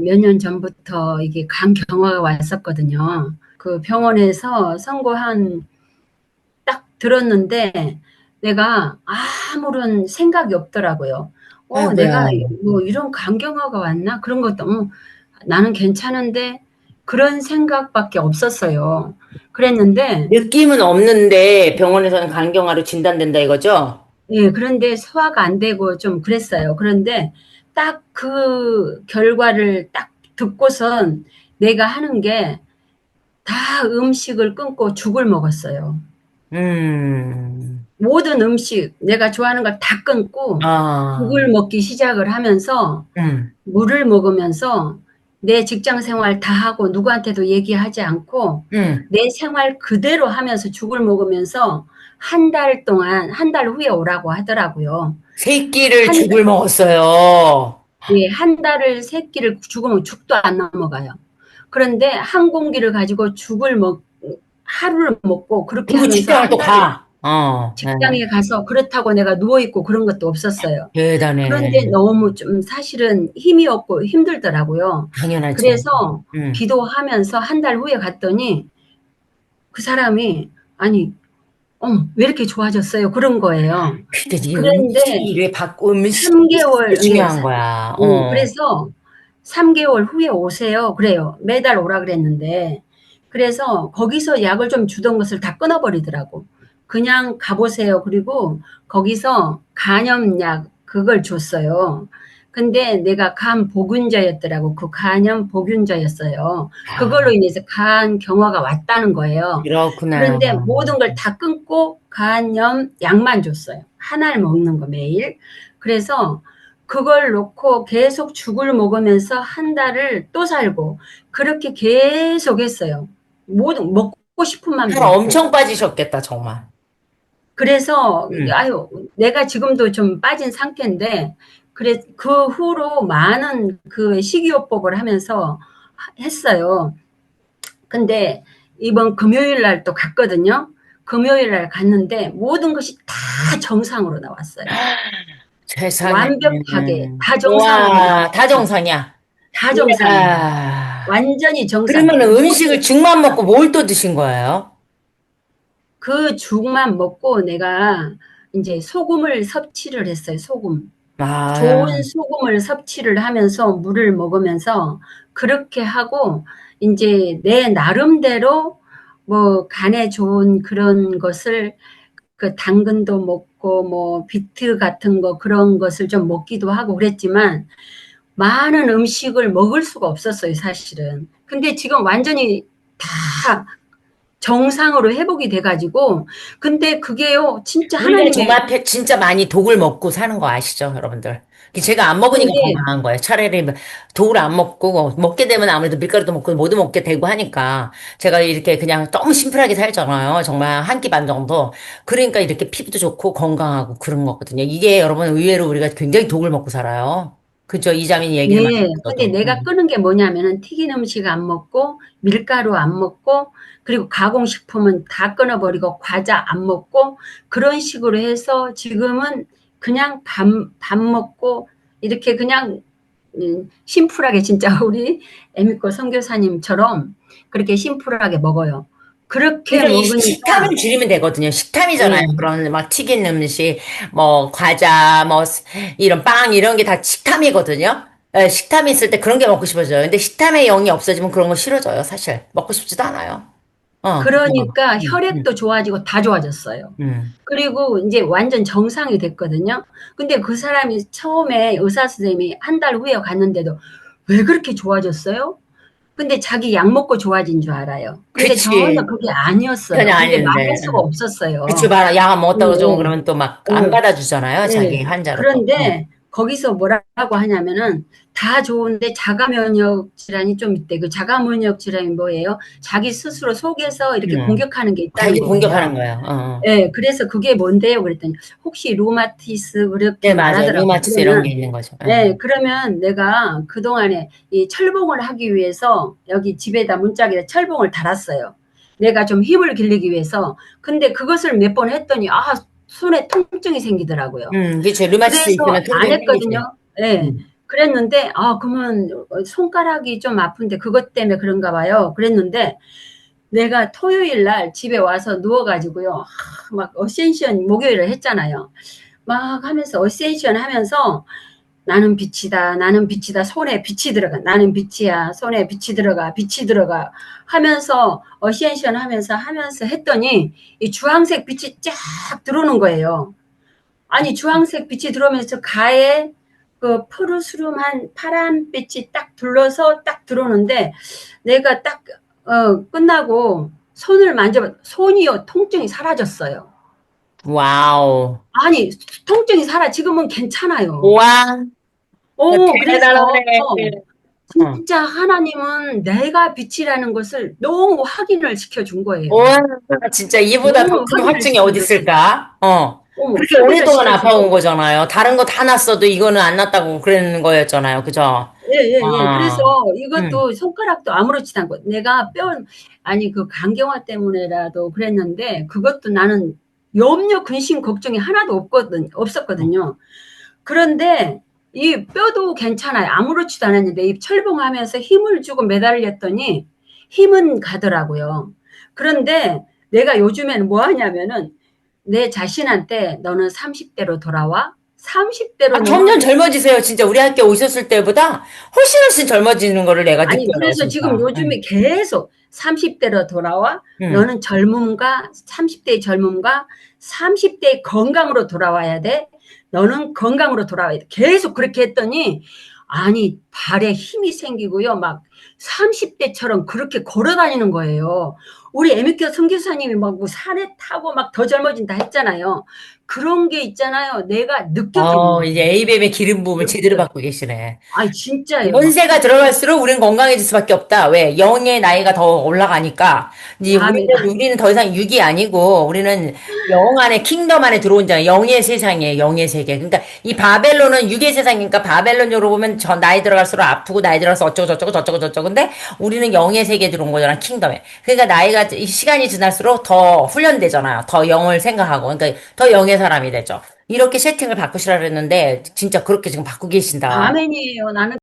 몇 년 전부터 이게 간 경화가 왔었거든요. 그 병원에서 선고한 딱 들었는데 내가 아무런 생각이 없더라고요. 어, 아이고야. 내가 뭐 이런 간경화가 왔나? 그런 것도 어, 나는 괜찮은데 그런 생각밖에 없었어요. 그랬는데 느낌은 없는데 병원에서는 간경화로 진단된다 이거죠? 예, 그런데 소화가 안 되고 좀 그랬어요. 그런데 딱 그 결과를 딱 듣고선 내가 하는 게 다 음식을 끊고 죽을 먹었어요. 음. 모든 음식 내가 좋아하는 걸 다 끊고 아. 죽을 먹기 시작을 하면서 음. 물을 먹으면서 내 직장 생활 다 하고 누구한테도 얘기하지 않고 음. 내 생활 그대로 하면서 죽을 먹으면서 한 달 동안 한 달 후에 오라고 하더라고요. 세 끼를 한 죽을 먹었어요. 예, 한 달을 세 끼를 죽으면 죽도 안 넘어가요. 그런데 한 공기를 가지고 죽을 먹 하루를 먹고 그렇게 그리고 하면서 직장을 한 또 달을 가. 어. 네. 직장에 가서 그렇다고 내가 누워 있고 그런 것도 없었어요. 대단해. 그런데 너무 좀 사실은 힘이 없고 힘들더라고요. 당연하죠. 그래서 음. 기도하면서 한 달 후에 갔더니 그 사람이 아니 어머 왜 이렇게 좋아졌어요 그런 거예요. 근데 이 그런데 음식이 바꾸 음식 3개월 중요한 예, 거야. 어, 어. 그래서 3개월 후에 오세요. 그래요. 매달 오라 그랬는데 그래서 거기서 약을 좀 주던 것을 다 끊어버리더라고. 그냥 가보세요. 그리고 거기서 간염약 그걸 줬어요. 근데 내가 간 보균자였더라고. 그 간염 보균자였어요. 그걸로 인해서 간 경화가 왔다는 거예요. 그렇구나. 그런데 모든 걸 다 끊고 간염 약만 줬어요. 하나를 먹는 거 매일. 그래서 그걸 놓고 계속 죽을 먹으면서 한 달을 또 살고 그렇게 계속 했어요. 모든 먹고 싶은 맘살 먹고. 엄청 빠지셨겠다, 정말. 그래서 음. 아유 내가 지금도 좀 빠진 상태인데 그래 그 후로 많은 그 식이요법을 하면서 하- 했어요. 근데 이번 금요일 날 또 갔거든요. 금요일 날 갔는데 모든 것이 다 정상으로 나왔어요. 세상에. 완벽하게 음. 다 나왔어요. 다 정상이야. 다. 이야. 완전히 정상. 그러면 음식을 죽만 먹고 뭘 또 드신 거예요? 그 죽만 먹고 내가 이제 소금을 섭취를 했어요. 소금. 아, 좋은 소금을 섭취를 하면서 물을 먹으면서 그렇게 하고 이제 내 나름대로 뭐 간에 좋은 그런 것을 그 당근도 먹고 뭐 비트 같은 거 그런 것을 좀 먹기도 하고 그랬지만 많은 음식을 먹을 수가 없었어요, 사실은. 근데 지금 완전히 다 정상으로 회복이 돼가지고 근데 그게요 진짜 하나님의 pe- 진짜 많이 독을 먹고 사는 거 아시죠, 여러분들? 제가 안 먹으니까 근데- 건강한 거예요. 차라리 독을 안 먹고 먹게 되면 아무래도 밀가루도 먹고 뭐도 먹게 되고 하니까 제가 이렇게 그냥 너무 심플하게 살잖아요. 정말 한 끼 반 정도. 그러니까 이렇게 피부도 좋고 건강하고 그런 거거든요. 이게 여러분 의외로 우리가 굉장히 독을 먹고 살아요. 그죠? 이자민 예, 했어도. 근데 내가 음. 끄는 게 뭐냐면은 튀긴 음식 안 먹고 밀가루 안 먹고 그리고 가공식품은 다 끊어버리고 과자 안 먹고 그런 식으로 해서 지금은 그냥 밥, 밥 먹고 이렇게 그냥 음, 심플하게 진짜 우리 에미코 선교사님처럼 그렇게 심플하게 먹어요. 그렇게 그러니까 이 먹으니까 식탐을 줄이면 되거든요. 식탐이잖아요. 네. 그런 막 튀긴 음식, 뭐 과자, 뭐 스- 이런 빵 이런 게 다 식탐이거든요. 예, 식탐이 있을 때 그런 게 먹고 싶어져요. 근데 식탐의 영이 없어지면 그런 거 싫어져요. 사실 먹고 싶지도 않아요. 어, 그러니까 음, 혈액도 좋아지고 다 좋아졌어요. 음. 그리고 이제 완전 정상이 됐거든요. 근데 그 사람이 처음에 의사 선생님이 한 달 후에 갔는데도 왜 그렇게 좋아졌어요? 근데 자기 약 먹고 좋아진 줄 알아요. 근데 그치. 전혀 그게 아니었어요. 전혀 근데 아닌데. 말할 수가 없었어요. 그치, 봐라. 약 안 먹었다고 음, 좀 음. 그러면 또 막 안 음. 받아주잖아요. 자기 네. 환자를. 그런데 거기서 뭐라고 하냐면은 다 좋은데 자가 면역 질환이 좀 있대. 그 자가 면역 질환이 뭐예요? 자기 스스로 속에서 이렇게 음. 공격하는 게 있다는 자기. 공격하는 거예요. 어, 어. 네, 그래서 그게 뭔데요? 그랬더니 혹시 루마티스 그렇게 네, 맞아요. 말하더라고요. 루마티스 이런 게 있는 거죠. 예. 네, 그러면 내가 그 동안에 이 철봉을 하기 위해서 여기 집에다 문짝에다 철봉을 달았어요. 내가 좀 힘을 길리기 위해서. 근데 그것을 몇 번 했더니 아 손에 통증이 생기더라고요. 음, 그쵸. 루마티스 그래서 안 했거든요. 네. 음. 그랬는데 아 그러면 손가락이 좀 아픈데 그것 때문에 그런가 봐요. 그랬는데 내가 토요일 날 집에 와서 누워 가지고요. 아, 막 어센션 목요일을 했잖아요. 막 하면서 어센션 하면서 나는 빛이다. 나는 빛이다. 손에 빛이 들어가. 나는 빛이야. 손에 빛이 들어가. 빛이 들어가. 하면서 어센션 하면서 하면서 했더니 이 주황색 빛이 쫙 들어오는 거예요. 아니 주황색 빛이 들어오면서 가에 그 푸르스름한 파란 빛이 딱 둘러서 딱 들어오는데 내가 딱 어, 끝나고 손을 만져봐 손이요 통증이 사라졌어요. 와우. 아니 통증이 사라 지금은 괜찮아요. 와, 오 그래서 대단하네. 어. 진짜 하나님은 내가 빛이라는 것을 너무 확인을 시켜준 거예요. 와, 진짜 이보다 더 너무 큰 확인을 확증이 어디 있을까? 어. 어머, 그렇게 진짜 오랫동안 아파온 거잖아요. 다른 거 다 났어도 이거는 안 났다고 그러는 거였잖아요. 그죠? 예, 예, 예. 아. 그래서 이것도 손가락도 아무렇지도 않고 내가 뼈, 아니 그 간경화 때문에라도 그랬는데 그것도 나는 염려, 근심, 걱정이 하나도 없거든, 없었거든요. 그런데 이 뼈도 괜찮아요. 아무렇지도 않았는데 이 철봉하면서 힘을 주고 매달렸더니 힘은 가더라고요. 그런데 내가 요즘에는 뭐 하냐면은 내 자신한테 너는 30대로 돌아와. 30대로 아, 점점 젊어지세요. 진짜 우리 학교 오셨을 때보다 훨씬 훨씬 젊어지는 거를 내가 아니 느껴요. 그래서. 지금 요즘에 계속 30대로 돌아와? 응. 너는 젊음과 30대의 젊음과 30대의 건강으로 돌아와야 돼. 너는 건강으로 돌아와야 돼. 계속 그렇게 했더니 아니 발에 힘이 생기고요. 막 30대처럼 그렇게 걸어 다니는 거예요 우리 애미교 선교사님이 막 뭐 산에 타고 막 더 젊어진다 했잖아요 그런 게 있잖아요 내가 느껴지는 어, 이제 에이뱀의 기름 부음을 제대로 받고 계시네. 아니 진짜예요 연세가 들어갈수록 우리는 건강해질 수밖에 없다. 왜? 영의 나이가 더 올라가니까. 이제 우리는, 아멘. 우리는 더 이상 육이 아니고, 우리는 영 안에, 킹덤 안에 들어온 자예요. 영의 세상이에요. 영의 세계. 그러니까 이 바벨론은 육의 세상이니까 바벨론으로 보면 저 나이 들어갈수록 아프고 나이 들어가서 어쩌고 저쩌고 저쩌고 저쩌고. 근데 우리는 영의 세계에 들어온 거잖아. 킹덤에. 그러니까 나이가, 이 시간이 지날수록 더 훈련되잖아요. 더 영을 생각하고. 그러니까 더 영의 사람이 되죠. 이렇게 세팅을 바꾸시라 그랬는데, 진짜 그렇게 지금 바꾸고 계신다. 아멘이에요 나는